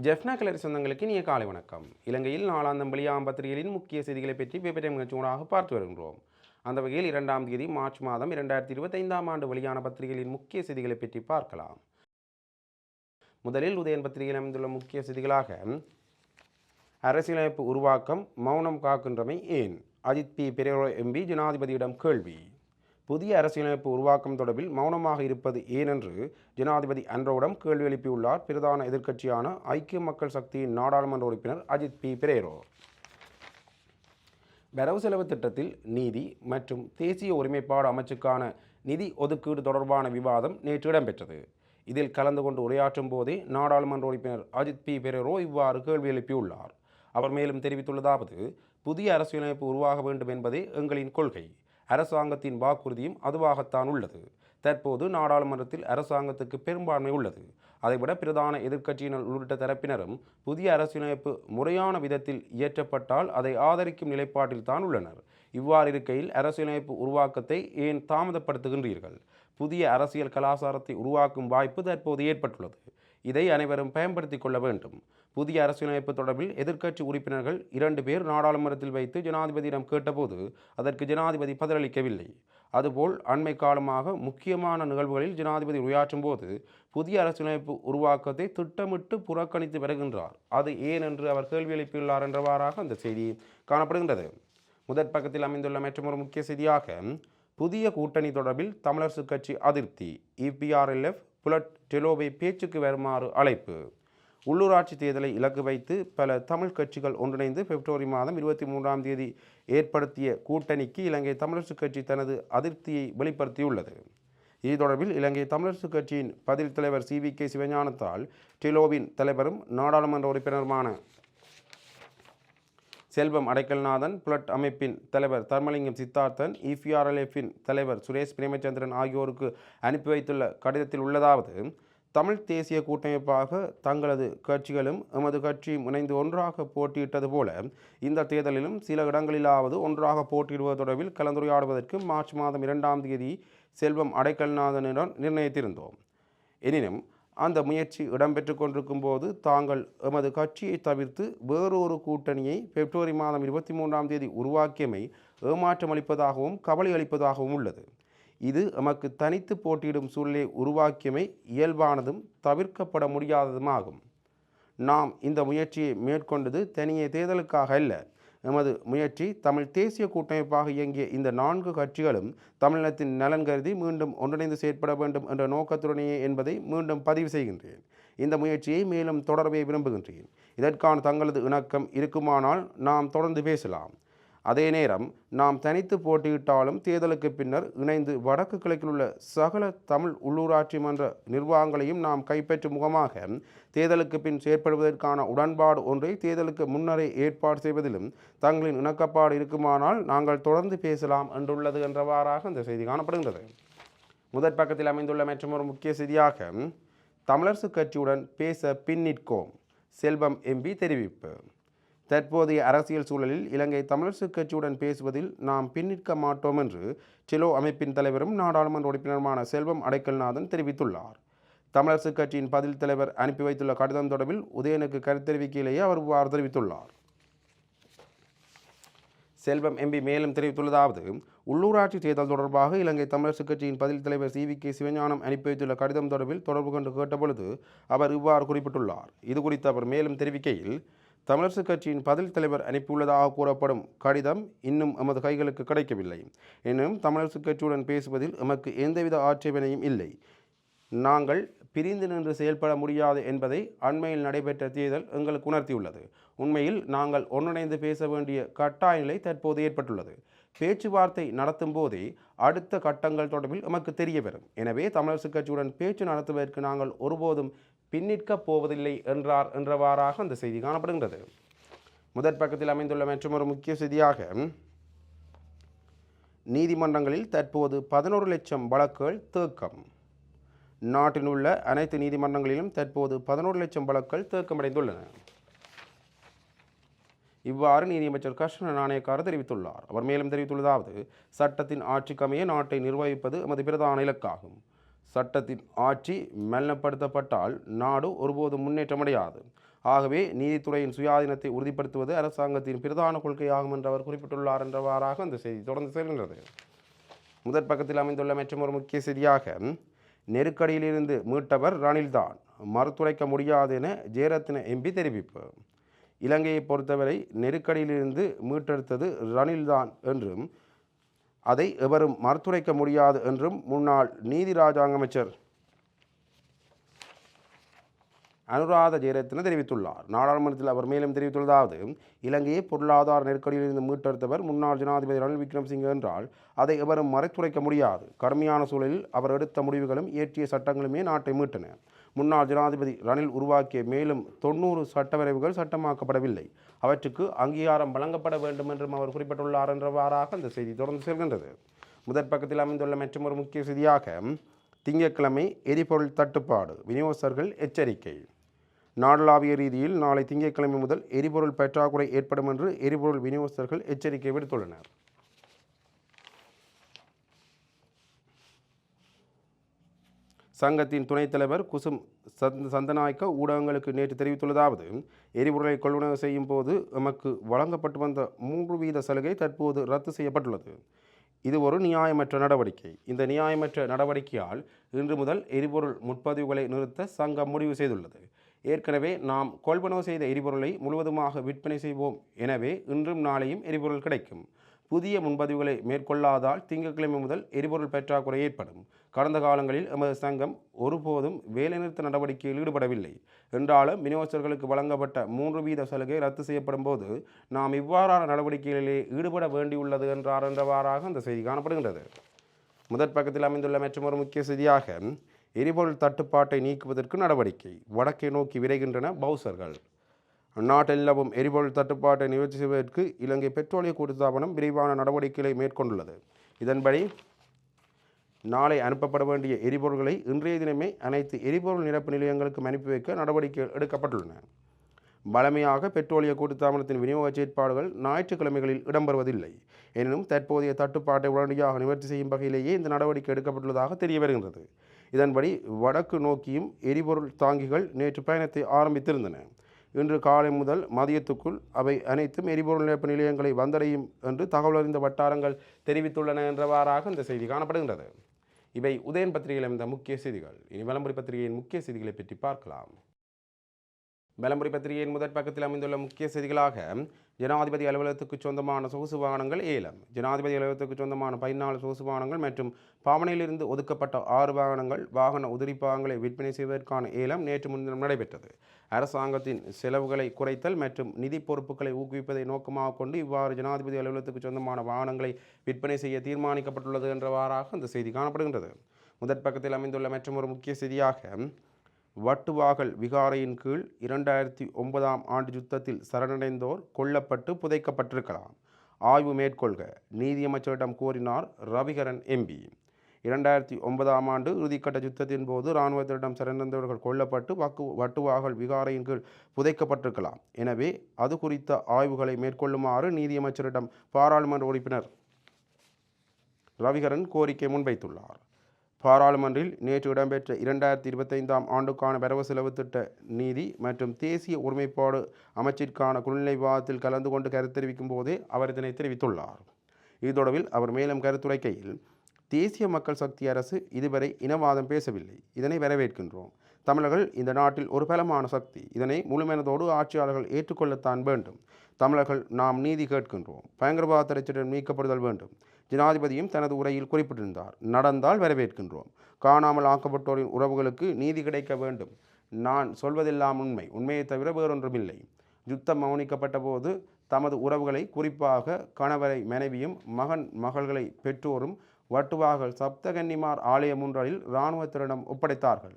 ஜெஃப்னா கலரி சொந்தங்களுக்கு இனிய காலை வணக்கம். இலங்கையில் நாலாந்தம் வெளியாம் பத்திரிகைகளின் முக்கிய செய்திகளை பற்றி பேப்பர் நிகழ்ச்சியூடாக பார்த்து வருகின்றோம். அந்த வகையில் இரண்டாம் தேதி மார்ச் மாதம் இரண்டாயிரத்தி இருபத்தைந்தாம் ஆண்டு வெளியான பத்திரிகைகளின் முக்கிய செய்திகளை பற்றி பார்க்கலாம். முதலில் உதயன் பத்திரிகையில் அமைந்துள்ள முக்கிய செய்திகளாக அரசியலமைப்பு உருவாக்கம் மௌனம் காக்கின்றமை ஏன்? அஜித் பி. பெரியரோ எம்பி ஜனாதிபதியிடம் கேள்வி. புதிய அரசியலமைப்பு உருவாக்கம் தொடர்பில் மௌனமாக இருப்பது ஏனென்று ஜனாதிபதி அன்றோவிடம் கேள்வி எழுப்பியுள்ளார். பிரதான எதிர்க்கட்சியான ஐக்கிய மக்கள் சக்தியின் நாடாளுமன்ற உறுப்பினர் அஜித் பி. பெரேரோ. வரவு செலவு திட்டத்தில் நீதி மற்றும் தேசிய ஒருமைப்பாடு அமைச்சுக்கான நிதி ஒதுக்கீடு தொடர்பான விவாதம் நேற்று இடம்பெற்றது. இதில் கலந்து கொண்டு உரையாற்றும் போதே நாடாளுமன்ற உறுப்பினர் அஜித் பி. பெரேரோ இவ்வாறு கேள்வி எழுப்பியுள்ளார். அவர் மேலும் தெரிவித்துள்ளதாவது புதிய அரசியலமைப்பு உருவாக வேண்டும் என்பதே எங்களின் கொள்கை. அரசாங்கத்தின் வாக்குறுதியும் அதுவாகத்தான் உள்ளது. தற்போது நாடாளுமன்றத்தில் அரசாங்கத்துக்கு பெரும்பான்மை உள்ளது. அதைவிட பிரதான எதிர்க்கட்சியினர் உள்ளிட்ட தரப்பினரும் புதிய அரசியலமைப்பு முறையான விதத்தில் இயற்றப்பட்டால் அதை ஆதரிக்கும் நிலைப்பாட்டில் தான் உள்ளனர். இவ்வாறு இருக்கையில் அரசியலமைப்பு உருவாக்கத்தை ஏன் தாமதப்படுத்துகின்றீர்கள்? புதிய அரசியல் கலாச்சாரத்தை உருவாக்கும் வாய்ப்பு தற்போது ஏற்பட்டுள்ளது. இதை அனைவரும் பயன்படுத்திக் கொள்ள வேண்டும். புதிய அரசியலமைப்பு தொடர்பில் எதிர்க்கட்சி உறுப்பினர்கள் இரண்டு பேர் நாடாளுமன்றத்தில் வைத்து ஜனாதிபதியிடம் கேட்டபோது அதற்கு ஜனாதிபதி பதிலளிக்கவில்லை. அதுபோல் அண்மை காலமாக முக்கியமான நிகழ்வுகளில் ஜனாதிபதி உரையாற்றும் போது புதிய அரசியலமைப்பு உருவாக்கத்தை திட்டமிட்டு புறக்கணித்து வருகின்றார். அது ஏன் என்று அவர் கேள்வி எழுப்பியுள்ளார் என்றவாறாக அந்த செய்தி காணப்படுகின்றது. முதற் பக்கத்தில் அமைந்துள்ள மற்றொரு முக்கிய செய்தியாக புதிய கூட்டணி தொடர்பில் தமிழரசு கட்சி அதிருப்தி இபிஆர்எல்எஃப் புலட் டெலோவை பேச்சுக்கு வருமாறு அழைப்பு. உள்ளூராட்சி தேர்தலை இலக்கு வைத்து பல தமிழ் கட்சிகள் ஒன்றிணைந்து பிப்ரவரி மாதம் இருபத்தி மூன்றாம் தேதி ஏற்படுத்திய கூட்டணிக்கு இலங்கை தமிழரசு கட்சி தனது அதிருப்தியை வெளிப்படுத்தியுள்ளது. இது தொடர்பில் இலங்கை தமிழரசு கட்சியின் பதில் தலைவர் சி வி கே சிவஞானத்தால் டெலோவின் தலைவரும் நாடாளுமன்ற உறுப்பினருமான செல்வம் அடைக்கல்நாதன் புலட் அமைப்பின் தலைவர் தர்மலிங்கம் சித்தார்த்தன் இபிஆர்எல்எஃபின் தலைவர் சுரேஷ் பிரேமச்சந்திரன் ஆகியோருக்கு அனுப்பி வைத்துள்ள கடிதத்தில் உள்ளதாவது தமிழ் தேசிய கூட்டமைப்பாக தங்களது கட்சிகளும் எமது கட்சியும் இணைந்து ஒன்றாக போட்டியிட்டது போல இந்த தேர்தலிலும் சில இடங்களிலாவது ஒன்றாக போட்டியிடுவது தொடர்பில் கலந்துரையாடுவதற்கு மார்ச் மாதம் இரண்டாம் தேதி செல்வம் அடைக்கல்நாதனுடன் நிர்ணயித்திருந்தோம். எனினும் அந்த முயற்சி இடம்பெற்று கொண்டிருக்கும் போது தாங்கள் எமது கட்சியை தவிர்த்து வேறொரு கூட்டணியை பிப்ரவரி மாதம் இருபத்தி மூன்றாம் தேதி உருவாக்கியமை ஏமாற்றம் அளிப்பதாகவும் கவலை அளிப்பதாகவும் உள்ளது. இது எமக்கு தனித்து போட்டியிடும் சூழ்நிலை உருவாக்கியமை இயல்பானதும் தவிர்க்கப்பட முடியாததுமாகும். நாம் இந்த முயற்சியை மேற்கொண்டது தனியே தேர்தலுக்காக அல்ல எமது முயற்சி தமிழ் தேசிய கூட்டமைப்பாக இயங்கிய இந்த நான்கு கட்சிகளும் தமிழினத்தின் நலன் கருதி மீண்டும் ஒன்றிணைந்து செயற்பட வேண்டும் என்ற நோக்கத்துடனேயே என்பதை மீண்டும் பதிவு செய்கின்றேன். இந்த முயற்சியை மேலும் தொடரவே விரும்புகின்றேன். இதற்கான தங்களது இணக்கம் இருக்குமானால் நாம் தொடர்ந்து பேசலாம். அதே நேரம் நாம் தனித்து போட்டியிட்டாலும் தேர்தலுக்கு பின்னர் இணைந்து வடக்கு கிழக்கில் உள்ள சகல தமிழ் உள்ளூராட்சி மன்ற நிர்வாகங்களையும் நாம் கைப்பற்றும் முகமாக தேர்தலுக்கு பின் செயற்படுவதற்கான உடன்பாடு ஒன்றை தேர்தலுக்கு முன்னரே ஏற்பாடு செய்வதிலும் தங்களின் இணக்கப்பாடு இருக்குமானால் நாங்கள் தொடர்ந்து பேசலாம் என்றுள்ளது என்றவாறாக இந்த செய்தி காணப்படுகின்றது. முதற் பக்கத்தில் அமைந்துள்ள மற்றொரு முக்கிய செய்தியாக தமிழரசு கட்சியுடன் பேச பின்னிற்கோம். செல்வம் எம்பி தெரிவிப்பு. தற்போதைய அரசியல் சூழலில் இலங்கை தமிழரசு கட்சியுடன் பேசுவதில் நாம் பின்னிற்க மாட்டோம் என்று சிலோ அமைப்பின் தலைவரும் நாடாளுமன்ற உறுப்பினருமான செல்வம் அடைக்கல்நாதன் தெரிவித்துள்ளார். தமிழரசு கட்சியின் பதில் தலைவர் அனுப்பி வைத்துள்ள கடிதம் தொடர்பில் உதயனுக்கு கருத்தெரிவிக்கையிலேயே அவர் இவ்வாறு தெரிவித்துள்ளார். செல்வம் எம்பி மேலும் தெரிவித்துள்ளதாவது உள்ளூராட்சி தேர்தல் தொடர்பாக இலங்கை தமிழரசு கட்சியின் பதில் தலைவர் சி வி கே சிவஞானம் அனுப்பி வைத்துள்ள கடிதம் தொடர்பில் தொடர்பு கொண்டு கேட்டபொழுது அவர் இவ்வாறு குறிப்பிட்டுள்ளார். இது குறித்து அவர் மேலும் தெரிவிக்கையில் தமிழரசுக் கட்சியின் பதில் தலைவர் அனுப்பியுள்ளதாக கூறப்படும் கடிதம் இன்னும் எமது கைகளுக்கு கிடைக்கவில்லை. எனினும் தமிழரசுக் கட்சியுடன் பேசுவதில் எமக்கு எந்தவித ஆட்சேபனையும் இல்லை. நாங்கள் பிரிந்து நின்று செயல்பட முடியாது என்பதை அண்மையில் நடைபெற்ற தேர்தல் எங்களுக்கு உணர்த்தியுள்ளது. உண்மையில் நாங்கள் ஒன்றிணைந்து பேச வேண்டிய கட்டாய நிலை தற்போது ஏற்பட்டுள்ளது. பேச்சுவார்த்தை நடத்தும் போதே அடுத்த கட்டங்கள் தொடர்பில் எமக்கு தெரிய வரும் எனவே தமிழரசுக் கட்சியுடன் பேச்சு நடத்துவதற்கு நாங்கள் ஒருபோதும் பின்னிற்கப் போவதில்லை என்றார் என்றவாறாக அந்த செய்தி காணப்படுகின்றது. முதற் பக்கத்தில் அமைந்துள்ள மற்றொரு முக்கிய செய்தியாக நீதிமன்றங்களில் தற்போது பதினோரு லட்சம் வழக்குகள் தேக்கம். நாட்டில் உள்ள அனைத்து நீதிமன்றங்களிலும் தற்போது பதினோரு லட்சம் வழக்குகள் தேக்கமடைந்துள்ளன. இவ்வாறு நீதியமைச்சர் கிருஷ்ண நாணயக்கார் தெரிவித்துள்ளார். அவர் மேலும் தெரிவித்துள்ளதாவது சட்டத்தின் ஆட்சிக்கமைய நாட்டை நிர்வகிப்பது எமது பிரதான இலக்காகும். சட்டத்தின் ஆட்சி மெல்லப்படுத்தப்பட்டால் நாடு ஒருபோதும் முன்னேற்றமடையாது. ஆகவே நீதித்துறையின் சுயாதீனத்தை உறுதிப்படுத்துவது அரசாங்கத்தின் பிரதான கொள்கையாகும் என்று அவர் குறிப்பிட்டுள்ளார் என்றவாறாக அந்த செய்தி தொடர்ந்து செல்கின்றது. முதற் பக்கத்தில் அமைந்துள்ள மற்றும் ஒரு முக்கிய செய்தியாக நெருக்கடியிலிருந்து மீட்டவர் ரணில்தான். மறுத்துரைக்க முடியாது என ஜெயரத்ன எம்பி தெரிவிப்பு. இலங்கையை பொறுத்தவரை நெருக்கடியிலிருந்து மீட்டெடுத்தது ரணில்தான் என்றும் அதை எவரும் மறுத்துரைக்க முடியாது என்றும் முன்னாள் நீதி ராஜாங்க அமைச்சர் அனுராத ஜெயரத்ன தெரிவித்துள்ளார். நாடாளுமன்றத்தில் அவர் மேலும் தெரிவித்துள்ளதாவது இலங்கையை பொருளாதார நெருக்கடியிலிருந்து மீட்டெடுத்தவர் முன்னாள் ஜனாதிபதி ரணில் விக்ரம்சிங் என்றால் அதை எவரும் மறைத்துரைக்க முடியாது. கடுமையான சூழலில் அவர் எடுத்த முடிவுகளும் இயற்றிய சட்டங்களுமே நாட்டை மீட்டன. முன்னாள் ஜனாதிபதி ரணில் உருவாக்கிய மேலும் தொண்ணூறு சட்டவரைவுகள் சட்டமாக்கப்படவில்லை. அவற்றுக்கு அங்கீகாரம் வழங்கப்பட வேண்டும் என்றும் அவர் குறிப்பிட்டுள்ளார் என்றவாறாக அந்த செய்தி தொடர்ந்து செல்கின்றது. முதற் பக்கத்தில் அமைந்துள்ள மற்றொரு முக்கிய செய்தியாக திங்கட்கிழமை எரிபொருள் தட்டுப்பாடு விநியோகஸ்தர்கள் எச்சரிக்கை. நாடளாவிய ரீதியில் நாளை திங்கட்கிழமை முதல் எரிபொருள் பற்றாக்குறை ஏற்படும் என்று எரிபொருள் விநியோகஸ்தர்கள் எச்சரிக்கை விடுத்துள்ளனர். சங்கத்தின் துணைத் தலைவர் குசும் சந்த் சந்தநாயக்க ஊடகங்களுக்கு நேற்று தெரிவித்துள்ளதாவது எரிபொருளை கொள்வனவு செய்யும் போது எமக்கு வழங்கப்பட்டு வந்த மூன்று வீத சலுகை தற்போது ரத்து செய்யப்பட்டுள்ளது. இது ஒரு நியாயமற்ற நடவடிக்கை. இந்த நியாயமற்ற நடவடிக்கையால் இன்று முதல் எரிபொருள் முற்பதிவுகளை நிறுத்த சங்கம் முடிவு செய்துள்ளது. ஏற்கனவே நாம் கொள்வனவு செய்த எரிபொருளை முழுவதுமாக விற்பனை செய்வோம். எனவே இன்றும் நாளையும் எரிபொருள் கிடைக்கும். புதிய முன்பதிவுகளை மேற்கொள்ளாதால் திங்கட்கிழமை முதல் எரிபொருள் பற்றாக்குறை ஏற்படும். கடந்த காலங்களில் எமது சங்கம் ஒருபோதும் வேலைநிறுத்த நடவடிக்கையில் ஈடுபடவில்லை. என்றாலும் விநியோகஸ்தர்களுக்கு வழங்கப்பட்ட மூன்று வீத சலுகை ரத்து செய்யப்படும் போது நாம் இவ்வாறான நடவடிக்கைகளிலே ஈடுபட வேண்டியுள்ளது என்றார் என்றவாறாக அந்த செய்தி காணப்படுகின்றது. முதற் பக்கத்தில் அமைந்துள்ள மற்றொரு முக்கிய செய்தியாக எரிபொருள் தட்டுப்பாட்டை நீக்குவதற்கு நடவடிக்கை வடக்கை நோக்கி விரைகின்றன பவுசர்கள். அந்நாட்டில் நிலவும் எரிபொருள் தட்டுப்பாட்டை நிவர்த்தி செய்வதற்கு இலங்கை பெட்ரோலிய கூட்டுத்தாபனம் விரைவான நடவடிக்கைகளை மேற்கொண்டுள்ளது. இதன்படி நாளை அனுப்பப்பட வேண்டிய எரிபொருள்களை இன்றைய தினமே அனைத்து எரிபொருள் நிரப்பு நிலையங்களுக்கும் அனுப்பி வைக்க நடவடிக்கை எடுக்கப்பட்டுள்ளன. பலமையாக பெட்ரோலிய கூட்டுத்தாபனத்தின் விநியோக செயற்பாடுகள் ஞாயிற்றுக்கிழமைகளில் இடம்பெறுவதில்லை. எனினும் தற்போதைய தட்டுப்பாட்டை உடனடியாக நிவர்த்தி செய்யும் வகையிலேயே இந்த நடவடிக்கை எடுக்கப்பட்டுள்ளதாக தெரிய வருகின்றது இதன்படி வடக்கு நோக்கியும் எரிபொருள் தாங்கிகள் நேற்று பயணத்தை ஆரம்பித்திருந்தன. இன்று காலை முதல் மதியத்துக்குள் அவை அனைத்தும் எரிபொருள் நிரப்பு நிலையங்களை வந்தடையும் என்று தகவல் அறிந்த வட்டாரங்கள் தெரிவித்துள்ளன என்றவாறாக இந்த செய்தி காணப்படுகின்றது. இவை உதயன் பத்திரிகையில் அமைந்த முக்கிய செய்திகள். இனி வலம்புரி பத்திரிகையின் முக்கிய செய்திகளை பற்றி பார்க்கலாம். வலம்புரி பத்திரிகையின் முதற் பக்கத்தில் அமைந்துள்ள முக்கிய செய்திகளாக ஜனாதிபதி அலுவலகத்துக்கு சொந்தமான சொகுசு வாகனங்கள் ஏலம். ஜனாதிபதி அலுவலகத்துக்கு சொந்தமான பதினாலு சொகுசு வாகனங்கள் மற்றும் பாவனையிலிருந்து ஒதுக்கப்பட்ட ஆறு வாகனங்கள் வாகன உதிரி பாகங்களை விற்பனை செய்வதற்கான ஏலம் நேற்று முன்தினம் நடைபெற்றது. அரசாங்கத்தின் செலவுகளை குறைத்தல் மற்றும் நிதி பொறுப்புகளை ஊக்குவிப்பதை நோக்கமாக கொண்டு இவ்வாறு ஜனாதிபதி அலுவலகத்துக்கு சொந்தமான வாகனங்களை விற்பனை செய்ய தீர்மானிக்கப்பட்டுள்ளது என்றவாறாக அந்த செய்தி காணப்படுகின்றது. முதற் பக்கத்தில் அமைந்துள்ள ஒரு முக்கிய செய்தியாக வட்டுவாகல் விகாரையின் கீழ் இரண்டாயிரத்தி ஒன்பதாம் ஆண்டு யுத்தத்தில் சரணடைந்தோர் கொல்லப்பட்டு புதைக்கப்பட்டிருக்கலாம். ஆய்வு மேற்கொள்க நீதியமைச்சரிடம் கோரினார் ரவிகரன் எம்பி இரண்டாயிரத்தி ஒன்பதாம் ஆண்டு இறுதிக்கட்ட யுத்தத்தின் போது இராணுவத்திடம் சரணடைந்தவர்கள் கொல்லப்பட்டு வக்கு வட்டுவாகல் விகாரையின் கீழ் புதைக்கப்பட்டிருக்கலாம். எனவே அது குறித்த ஆய்வுகளை மேற்கொள்ளுமாறு நீதியமைச்சரிடம் பாராளுமன்ற உறுப்பினர் ரவிகரன் கோரிக்கை முன்வைத்துள்ளார். பாராளுமன்றில் நேற்று இடம்பெற்ற இரண்டாயிரத்தி இருபத்தைந்தாம் ஆண்டுக்கான வரவு செலவு திட்ட நீதி மற்றும் தேசிய ஒருமைப்பாடு அமைச்சிற்கான குழுநிலை விவாதத்தில் கலந்து கொண்டு கருத்து தெரிவிக்கும் போதே அவர் இதனை தெரிவித்துள்ளார். இது தொடர்பில் அவர் மேலும் கருத்துரைக்கையில் தேசிய மக்கள் சக்தி அரசு இதுவரை இனவாதம் பேசவில்லை. இதனை வரவேற்கின்றோம். தமிழர்கள் இந்த நாட்டில் ஒரு பலமான சக்தி. இதனை முழுமையானதோடு ஆட்சியாளர்கள் ஏற்றுக்கொள்ளத்தான் வேண்டும். தமிழர்கள் நாம் நீதி கேட்கின்றோம். பயங்கரவாத திரைச்சட்டம் நீக்கப்படுதல் வேண்டும். ஜனாதிபதியும் தனது உரையில் குறிப்பிட்டிருந்தார். நடந்தால் வரவேற்கின்றோம். காணாமல் ஆக்கப்பட்டோரின் உறவுகளுக்கு நீதி கிடைக்க வேண்டும். நான் சொல்வதெல்லாம் உண்மை. உண்மையை தவிர வேறொன்றுமில்லை. யுத்தம் மௌனிக்கப்பட்ட போது தமது உறவுகளை குறிப்பாக கணவரை மனைவியும் மகன் மகள்களை பெற்றோரும் வட்டுவாகல் சப்தகன்னிமார் ஆலயம் ஒன்றில் இராணுவத்தினரிடம் ஒப்படைத்தார்கள்.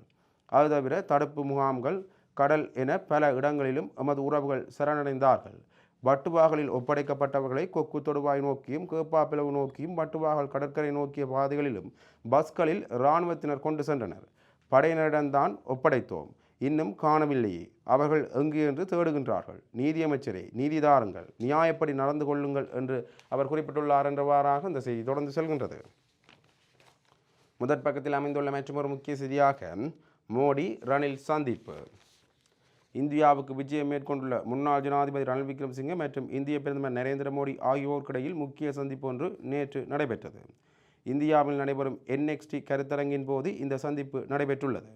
அது தவிர தடுப்பு முகாம்கள் கடல் என பல இடங்களிலும் எமது உறவுகள் சரணடைந்தார்கள். வட்டுவாகலில் ஒப்படைக்கப்பட்டவர்களை கொக்கு தொடுவாய் நோக்கியும் கேப்பாப்பிளவு நோக்கியும் வட்டுவாகல் கடற்கரை நோக்கிய பாதைகளிலும் பஸ்களில் இராணுவத்தினர் கொண்டு சென்றனர். படையினரிடம்தான் ஒப்படைத்தோம். இன்னும் காணவில்லையே. அவர்கள் எங்கு என்று தேடுகின்றார்கள். நீதியமைச்சரே நீதிதாரங்கள் நியாயப்படி நடந்து கொள்ளுங்கள் என்று அவர் குறிப்பிட்டுள்ளார் என்றவாறாக இந்த செய்தி தொடர்ந்து செல்கின்றது. முதற் பக்கத்தில் அமைந்துள்ள மற்றொரு முக்கிய செய்தியாக மோடி ரணில் சந்திப்பு. இந்தியாவுக்கு விஜயம் மேற்கொண்டுள்ள முன்னாள் ஜனாதிபதி ரணில் விக்ரமசிங்கே மற்றும் இந்திய பிரதமர் நரேந்திர மோடி ஆகியோருக்கிடையில் முக்கிய சந்திப்பு ஒன்று நேற்று நடைபெற்றது. இந்தியாவில் நடைபெறும் என்எக்ஸ்டி கருத்தரங்கின் போது இந்த சந்திப்பு நடைபெற்றுள்ளது.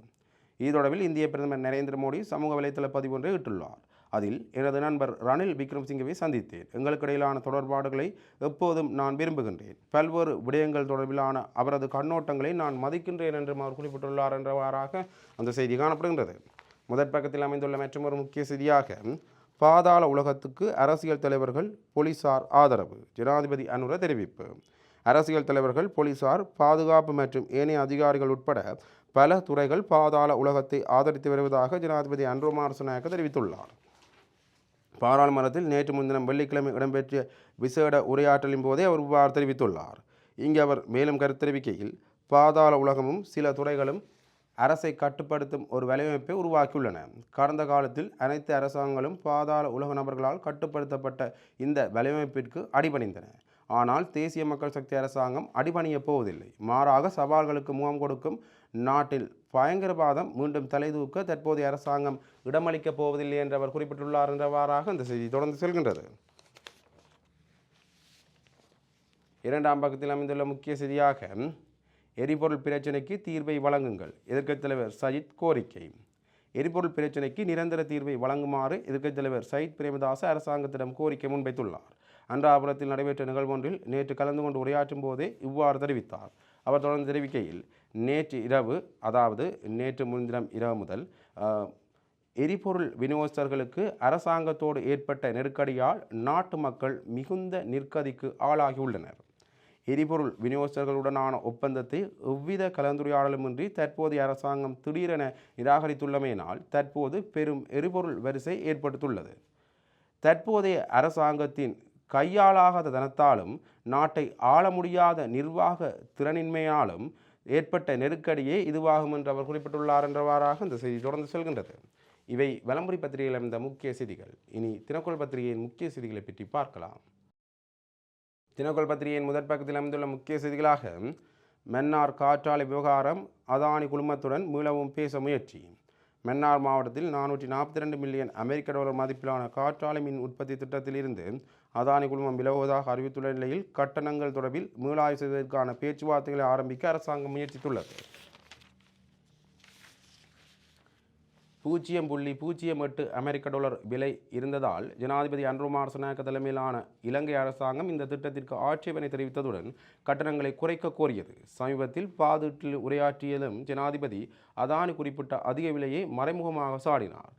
இது தொடர்பில் இந்திய பிரதமர் நரேந்திர மோடி சமூக வலைதள பதிவு ஒன்றை இட்டுள்ளார். அதில் எனது நண்பர் ரணில் விக்ரம்சிங்கவை சந்தித்தேன். எங்களுக்கு இடையிலான தொடர்பாடுகளை எப்போதும் நான் விரும்புகின்றேன். பல்வேறு விடயங்கள் தொடர்பிலான அவரது கண்ணோட்டங்களை நான் மதிக்கின்றேன் என்றும் அவர் குறிப்பிட்டுள்ளார் என்றவாறாக அந்த செய்தி காணப்படுகின்றது. முதற் பக்கத்தில் அமைந்துள்ள மற்றொரு முக்கிய செய்தியாக பாதாள உலகத்துக்கு அரசியல் தலைவர்கள் போலீசார் ஆதரவு. ஜனாதிபதி அனுர தெரிவிப்பு. அரசியல் தலைவர்கள் போலீசார் பாதுகாப்பு மற்றும் ஏனைய அதிகாரிகள் உட்பட பல துறைகள் பாதாள உலகத்தை ஆதரித்து வருவதாக ஜனாதிபதி அன்ரோமார் தெரிவித்துள்ளார். பாராளுமன்றத்தில் நேற்று முன்தினம் வெள்ளிக்கிழமை இடம்பெற்ற விசேட உரையாற்றலின் போதே அவர் இவ்வாறு தெரிவித்துள்ளார். இங்கு அவர் மேலும் கருத்து தெரிவிக்கையில் பாதாள உலகமும் சில துறைகளும் அரசை கட்டுப்படுத்தும் ஒரு வலையமைப்பை உருவாக்கியுள்ளன. கடந்த காலத்தில் அனைத்து அரசாங்கங்களும் பாதாள உலக நபர்களால் கட்டுப்படுத்தப்பட்ட இந்த வலையமைப்பிற்கு அடிபணிந்தன. ஆனால் தேசிய மக்கள் சக்தி அரசாங்கம் அடிபணியப் போவதில்லை. மாறாக சவால்களுக்கு முகம் கொடுக்கும் நாட்டில் பயங்கரவாதம் மீண்டும் தலைதூக்க தற்போதைய அரசாங்கம் இடமளிக்கப் போவதில்லை என்றவர் குறிப்பிட்டுள்ளார் என்றவாறாக இந்த செய்தி தொடர்ந்து செல்கின்றது. இரண்டாம் பக்கத்தில் அமைந்துள்ள முக்கிய செய்தியாக எரிபொருள் பிரச்சினைக்கு தீர்வை வழங்குங்கள். எதிர்க்கட்சித் தலைவர் சஜித் கோரிக்கை. எரிபொருள் பிரச்சினைக்கு நிரந்தர தீர்வை வழங்குமாறு எதிர்க்கட்சித் தலைவர் சயித் பிரேமதாச அரசாங்கத்திடம் கோரிக்கை முன்வைத்துள்ளார். அன்றாபுரத்தில் நடைபெற்ற நிகழ்வொன்றில் நேற்று கலந்து கொண்டு உரையாற்றும் போதே இவ்வாறு தெரிவித்தார். அவர் தொடர்ந்து தெரிவிக்கையில் நேற்று இரவு அதாவது நேற்று முன்தினம் இரவு முதல் எரிபொருள் விநியோகஸ்தர்களுக்கு அரசாங்கத்தோடு ஏற்பட்ட நெருக்கடியால் நாட்டு மக்கள் மிகுந்த நிற்கதிக்கு ஆளாகியுள்ளனர் எரிபொருள் விநியோகஸ்தர்களுடனான ஒப்பந்தத்தை எவ்வித கலந்துரையாடலுமின்றி தற்போதைய அரசாங்கம் திடீரென நிராகரித்துள்ளமையினால் தற்போது பெரும் எரிபொருள் வரிசை ஏற்படுத்துள்ளது தற்போதைய அரசாங்கத்தின் கையாளாகாத தனத்தாலும் நாட்டை ஆள முடியாத நிர்வாக திறனின்மையாலும் ஏற்பட்ட நெருக்கடியே இதுவாகும் என்று அவர் குறிப்பிட்டுள்ளார் என்றவாறாக இந்த செய்தி தொடர்ந்து செல்கின்றது. இவை வலம்புரி பத்திரிகையில் அமைந்த முக்கிய செய்திகள். இனி தினக்குள் பத்திரிகையின் முக்கிய செய்திகளை பற்றி பார்க்கலாம். தினகோல் பத்திரிகையின் முதற் பக்கத்தில் அமைந்துள்ள முக்கிய செய்திகளாக மன்னார் காற்றாலை விவகாரம் அதானி குழுமத்துடன் மீளவும் பேச முயற்சி. மன்னார் மாவட்டத்தில் நானூற்றி நாற்பத்தி ரெண்டு மில்லியன் அமெரிக்க டாலர் மதிப்பிலான காற்றாலை மின் உற்பத்தி திட்டத்திலிருந்து அதானி குழுமம் விலகுவதாக அறிவித்துள்ள நிலையில் கட்டணங்கள் தொடர்பில் மீளாய்வு செய்வதற்கான பேச்சுவார்த்தைகளை ஆரம்பிக்க அரசாங்கம் முயற்சித்துள்ளது. பூஜ்ஜியம் புள்ளி பூஜ்ஜியம் எட்டு அமெரிக்க டாலர் விலை இருந்ததால் ஜனாதிபதி அன்ருமார் சனாக தலைமையிலான இலங்கை அரசாங்கம் இந்த திட்டத்திற்கு ஆட்சேபனை தெரிவித்ததுடன் கட்டணங்களை குறைக்க கோரியது. சமீபத்தில் பாதுட்டில் உரையாற்றியதும் ஜனாதிபதி அதானி குறிப்பிட்ட அதிக விலையை மறைமுகமாக சாடினார்.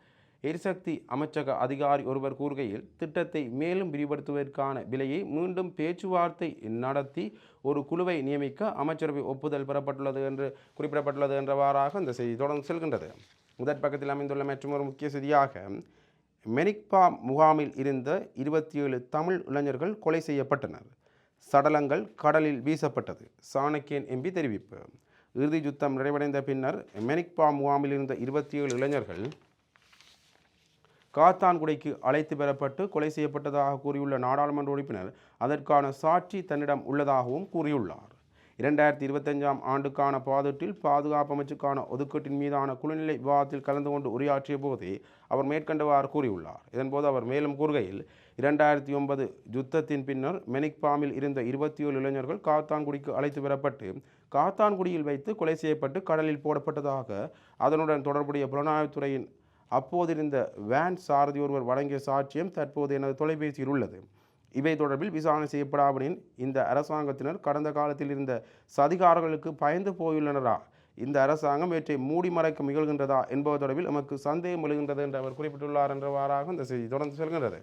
எரிசக்தி அமைச்சக அதிகாரி ஒருவர் கூறுகையில் திட்டத்தை மேலும் விரிவுபடுத்துவதற்கான விலையை மீண்டும் பேச்சுவார்த்தை நடத்தி ஒரு குழுவை நியமிக்க அமைச்சரவை ஒப்புதல் பெறப்பட்டுள்ளது என்று குறிப்பிடப்பட்டுள்ளது என்றவாறாக இந்த செய்தி தொடர்ந்து செல்கின்றது. முதற் பக்கத்தில் அமைந்துள்ள மற்றொரு முக்கிய செய்தியாக மெனிக்பா முகாமில் இருந்த இருபத்தி ஏழு தமிழ் இளைஞர்கள் கொலை செய்யப்பட்டனர். சடலங்கள் கடலில் வீசப்பட்டது சாணக்கியன் எம்பி தெரிவிப்பு. இறுதி யுத்தம் நிறைவடைந்த பின்னர் மெனிக்பா முகாமில் இருந்த இருபத்தி ஏழு இளைஞர்கள் காத்தான்குடிக்கு அழைத்து பெறப்பட்டு கொலை செய்யப்பட்டதாக கூறியுள்ள நாடாளுமன்ற உறுப்பினர் அதற்கான சாட்சி தன்னிடம் உள்ளதாகவும் கூறியுள்ளார். இரண்டாயிரத்தி இருபத்தஞ்சாம் ஆண்டுக்கான பாதுட்டில் பாதுகாப்பு அமைச்சுக்கான ஒதுக்கீட்டின் மீதான குழுநிலை விவாதத்தில் கலந்து கொண்டு உரையாற்றிய போதே அவர் மேற்கண்டவாறு கூறியுள்ளார். இதன்போது அவர் மேலும் கூறுகையில் இரண்டாயிரத்தி ஒன்பது யுத்தத்தின் பின்னர் மெனிக்பாமில் இருந்த இருபத்தி ஏழு இளைஞர்கள் காத்தான்குடிக்கு அழைத்து வரப்பட்டு காத்தான்குடியில் வைத்து கொலை செய்யப்பட்டு கடலில் போடப்பட்டதாக அதனுடன் தொடர்புடைய புலனாய்வுத்துறையின் அப்போதிருந்த வேன் சாரதி ஒருவர் வழங்கிய சாட்சியம் தற்போது எனது தொலைபேசியில் உள்ளது. இவை தொடர்பில் விசாரணை செய்யப்படாமலின் இந்த அரசாங்கத்தினர் கடந்த காலத்தில் இருந்த சதிகாரர்களுக்கு பயந்து போயுள்ளனரா? இந்த அரசாங்கம் இவற்றை மூடி மறைக்க முயல்கின்றதா என்பது தொடர்பில் நமக்கு சந்தேகம் எழுகின்றது என்று அவர் குறிப்பிட்டுள்ளார் என்றவாறாக இந்த செய்தி தொடர்ந்து செல்கின்றது.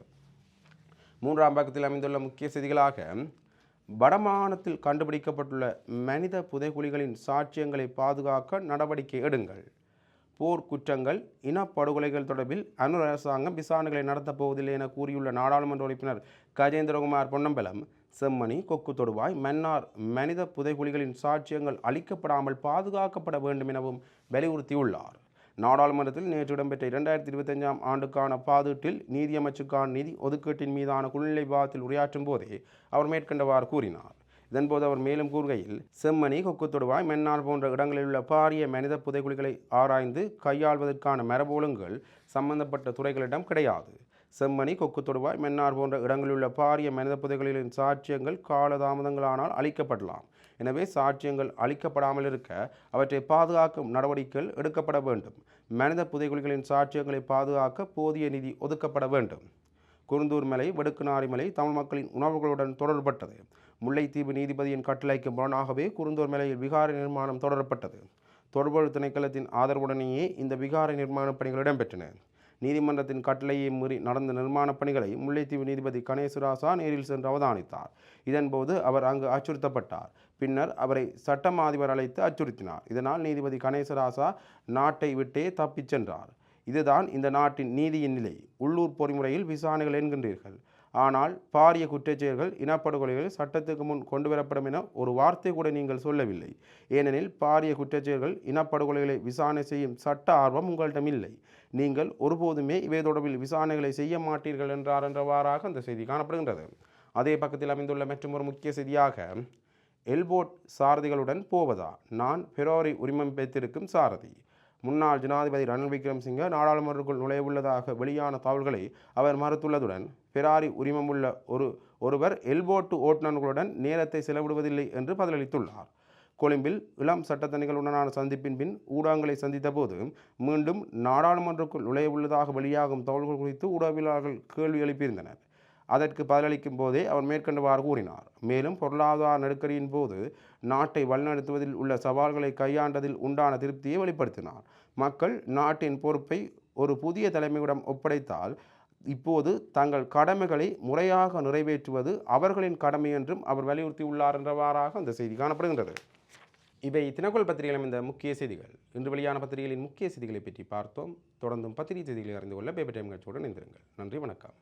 மூன்றாம் பக்கத்தில் அமைந்துள்ள முக்கிய செய்திகளாக வடமாகாணத்தில் கண்டுபிடிக்கப்பட்டுள்ள மனித புதைகுழிகளின் சாட்சியங்களை பாதுகாக்க நடவடிக்கை எடுங்கள். போர் குற்றங்கள் இனப்படுகொலைகள் தொடர்பில் அனு அரசாங்கம் விசாரணைகளை நடத்தப் போவதில்லை என கூறியுள்ள நாடாளுமன்ற உறுப்பினர் கஜேந்திரகுமார் பொன்னம்பலம் செம்மணி கொக்கு தொடுவாய் மன்னார் மனித புதைகுழிகளின் சாட்சியங்கள் அளிக்கப்படாமல் பாதுகாக்கப்பட வேண்டும் எனவும் வலியுறுத்தியுள்ளார். நாடாளுமன்றத்தில் நேற்று இடம்பெற்ற இரண்டாயிரத்தி இருபத்தஞ்சாம் ஆண்டுக்கான பாதீட்டில் நீதியமைச்சுக்கான நிதி ஒதுக்கீட்டின் மீதான குழ்நிலை விவாதத்தில் உரையாற்றும் போதே அவர் மேற்கண்டவாறு கூறினார். இதன்போது அவர் மேலும் கூறுகையில் செம்மணி கொக்கு தொடுவாய் மென்னால் போன்ற இடங்களில் உள்ள பாரிய மனித புதைக்குழிகளை ஆராய்ந்து கையாள்வதற்கான மரபொழுங்குகள் சம்பந்தப்பட்ட துறைகளிடம் கிடையாது. செம்மணி கொக்கு தொடுவாய் மென்னார் போன்ற இடங்களில் உள்ள பாரிய மனித புதைகளின் சாட்சியங்கள் காலதாமதங்களானால் அளிக்கப்படலாம் எனவே சாட்சியங்கள் அளிக்கப்படாமல் இருக்க அவற்றை பாதுகாக்கும் நடவடிக்கைகள் எடுக்கப்பட வேண்டும். மனித புதைகுழிகளின் சாட்சியங்களை பாதுகாக்க போதிய நிதி ஒதுக்கப்பட வேண்டும். குருந்தூர் மலை வடுக்குநாரி மலை தமிழ் மக்களின் உணவுகளுடன் தொடர்பட்டது முல்லைத்தீவு நீதிபதியின் கட்டளைக்கு முரணாகவே குறுந்தோர் மலையில் விகார நிர்மாணம் தொடரப்பட்டது. தொடர்பு திணைக்களத்தின் ஆதரவுடனேயே இந்த விகார நிர்மாணப் பணிகள் இடம்பெற்றன. நீதிமன்றத்தின் கட்டளையை மீறி நடந்த நிர்மாணப் பணிகளை முல்லைத்தீவு நீதிபதி கணேசுராசா நேரில் சென்று அவதானித்தார். இதன்போது அவர் அங்கு அச்சுறுத்தப்பட்டார். பின்னர் அவரை சட்டம் அதிபர் அழைத்து அச்சுறுத்தினார். இதனால் நீதிபதி கணேசராசா நாட்டை விட்டே தப்பிச் சென்றார். இதுதான் இந்த நாட்டின் நீதியின் நிலை. உள்ளூர் பொறிமுறையில் விசாரணைகள் என்கின்றீர்கள். ஆனால் பாரிய குற்றச்செயல்கள் இனப்படுகொலைகள் சட்டத்துக்கு முன் கொண்டு வரப்படும் என ஒரு வார்த்தை கூட நீங்கள் சொல்லவில்லை. ஏனெனில் பாரிய குற்றச்செயல்கள் இனப்படுகொலைகளை விசாரணை செய்யும் சட்ட ஆர்வம் உங்களிடம் இல்லை. நீங்கள் ஒருபோதுமே இவை தொடர்பில் விசாரணைகளை செய்ய மாட்டீர்கள் என்றார் என்றவாறாக அந்த செய்தி காணப்படுகின்றது. அதே பக்கத்தில் அமைந்துள்ள மற்றும் ஒரு முக்கிய செய்தியாக எல்போட் சாரதிகளுடன் போவதா? நான் பெரோரி உரிமம் பெற்றிருக்கும் சாரதி. முன்னாள் ஜனாதிபதி ரணில் விக்ரம்சிங்க நாடாளுமன்றக்குள் நுழையவுள்ளதாக வெளியான தகவல்களை அவர் மறுத்துள்ளதுடன் பெராரி உரிமமுள்ள ஒரு ஒருவர் எல்போட்டு ஓட்டுநர்களுடன் நேரத்தை செலவிடுவதில்லை என்று பதிலளித்துள்ளார். கொழும்பில் இளம் சட்டத்தணிகளுடனான சந்திப்பின் பின் ஊடகங்களை சந்தித்த போது மீண்டும் நாடாளுமன்றக்குள் நுழையவுள்ளதாக வெளியாகும் தகவல்கள் குறித்து ஊடகவியலாளர்கள் கேள்வி எழுப்பியிருந்தனர். அதற்கு பதிலளிக்கும் போதே அவர் மேற்கண்டவாறு கூறினார். மேலும் பொருளாதார நெருக்கடியின் போது நாட்டை வழிநடத்துவதில் உள்ள சவால்களை கையாண்டதில் உண்டான திருப்தியை வெளிப்படுத்தினார். மக்கள் நாட்டின் பொறுப்பை ஒரு புதிய தலைமையிடம் ஒப்படைத்தால் இப்போது தங்கள் கடமைகளை முறையாக நிறைவேற்றுவது அவர்களின் கடமை என்றும் அவர் வலியுறுத்தியுள்ளார் என்றவாறாக அந்த செய்தி காணப்படுகின்றது. இவை தினக்குள் பத்திரிகையில் இந்த முக்கிய செய்திகள். இன்று வெளியான பத்திரிகைகளின் முக்கிய செய்திகளை பற்றி பார்த்தோம். தொடர்ந்தும் பத்திரிகை செய்திகளை அறிந்து கொள்ள பேபர் டைம் கட்சியுடன் இணைந்திருங்கள். நன்றி வணக்கம்.